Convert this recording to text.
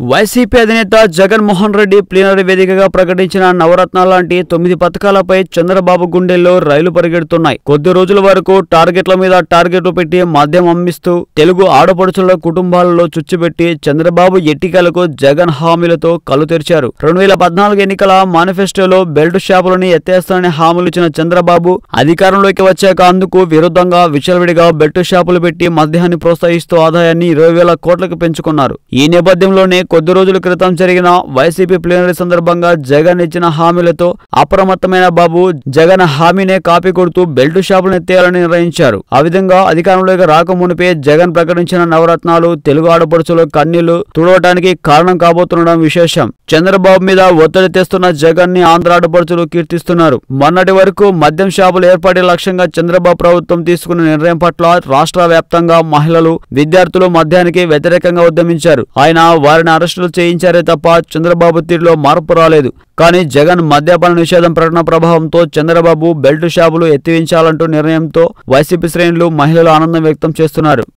YCP అధినేత Jaganmohan Reddy plenary వేదికగా ప్రకటించిన నవరత్నాల లాంటి తొమ్మిది పథకాలపై చంద్రబాబు గుండెల్లో రైలు పరిగెడుతున్నాయి. కొద్ది రోజుల వరకు టార్గెట్ల మీద టార్గెట్లు పెట్టి మద్యం అమ్మిస్తూ తెలుగు ఆడపడుచుల కుటుంబాలలో చుచ్చిపెట్టి చంద్రబాబు ఎట్టికలకు జగన్ హామీలతో కళ్ళు తెరిచారు. రెండు వేల పద్నాలుగు ఎన్నికల మేనిఫెస్టోలో బెల్ట్ షాపులని ఎత్తేస్తానని హామీలు ఇచ్చిన చంద్రబాబు అధికారంలోకి వచ్చాక అందుకు విరుద్ధంగా విచలవిడిగా బెల్ట్ షాపులు పెట్టి మద్యాన్ని ప్రోత్సహిస్తూ ఆదాయాన్ని ఇరవై వేల కోట్లకు పెంచుకున్నారు. ఈ నేపథ్యంలోనే కొద్ది రోజుల క్రితం జరిగిన వైసీపీ ప్లీనరీ సందర్భంగా జగన్ ఇచ్చిన హామీలతో అప్రమత్తమైన బాబు జగన్ హామీనే కాపీ కొడుతూ బెల్ట్ షాపులను ఎత్తేయాలని నిర్ణయించారు. ఆ విధంగా అధికారంలోకి రాకమునిపే జగన్ ప్రకటించిన నవరత్నాలు తెలుగు ఆడపడుచుల కన్నీళ్ళు తుడవటానికి కారణం కాబోతుండడం విశేషం. చంద్రబాబు మీద ఒత్తిడి తెస్తున్న జగన్ని ఆంధ్ర ఆడపడుచులు కీర్తిస్తున్నారు. మొన్నటి వరకు మద్యం షాపులు ఏర్పడే లక్ష్యంగా చంద్రబాబు ప్రభుత్వం తీసుకున్న నిర్ణయం పట్ల రాష్ట్ర వ్యాప్తంగా మహిళలు విద్యార్థులు మద్యానికి వ్యతిరేకంగా ఉద్యమించారు. ఆయన వారిని అరెస్టులు చేయించారే తప్ప చంద్రబాబు తీరులో మార్పు రాలేదు. కానీ జగన్ మద్యపాన నిషేధం ప్రకటన ప్రభావంతో చంద్రబాబు బెల్ట్ షాపులు ఎత్తివించాలంటూ నిర్ణయంతో వైసీపీ శ్రేణులు మహిళలు ఆనందం వ్యక్తం చేస్తున్నారు.